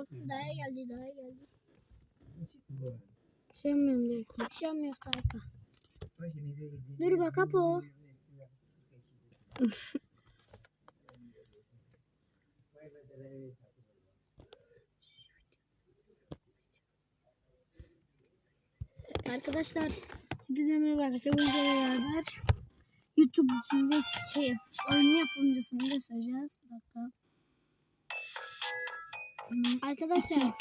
yok. Daya geldi daya geldi. Diye. Akşam yok kanka. Dur bak Apo. Arkadaşlar Hepinize merhaba arkadaşlar. Bu beraber YouTube için şey oyun yapımcısını göstereceğiz. Bir dakika. Arkadaşlar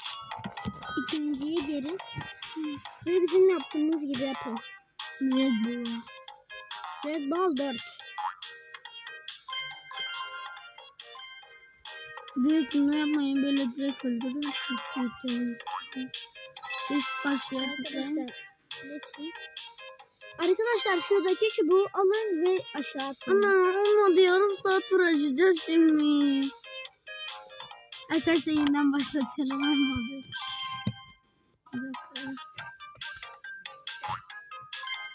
ikinciyi gelin ve bizim yaptığımız gibi yapın. Red Bull. Red Ball 4. Direkt bunu yapmayın. Böyle direkt öldürün. Üç. Arkadaşlar geçin. Arkadaşlar şuradaki çubuğu alın ve aşağı atın. Ana olmadı. Yarım saat uğraşacağız şimdi. Arkadaşlar yeniden başlatıyorum. Olmadı.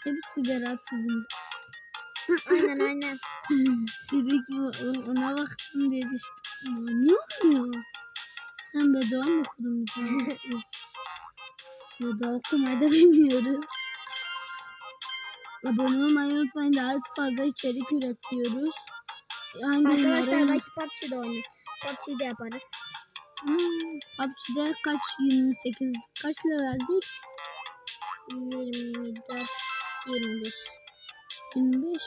Hepsi Berat'ızın. aynen aynen. Dedik ona baktım diye düştüm. Ama niye olmuyor? Sen bedava mı okudun bize? Bedava okumayı da bilmiyoruz. Abone olmayı unutmayın. Daha fazla içerik üretiyoruz. Hangi Arkadaşlar belki PUBG'de oynayın. PUBG'de yaparız. Hmm, PUBG'de kaç 28 kaç leveldik? 24, 25. 25.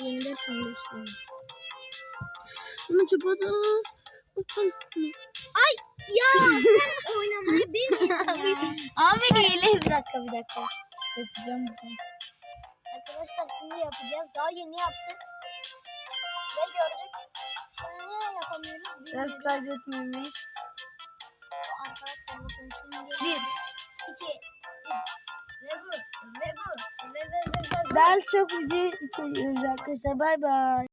24, 25. yani. Ama çikolata. Ya sen oynamayı bilmiyorsun ya. Abi hile bir dakika bir dakika. Yapacağım bir tane. Arkadaşlar şimdi yapacağız. Daha yeni yaptık. Ve gördük. Şimdi niye yapamıyoruz? Ses kaydetmemiş. Arkadaşlar bakın şimdi. Bir. 2, 3. Ve bu. Ve bu. Ve ve ve ve. Daha çok video içeriyoruz arkadaşlar. Bay bay.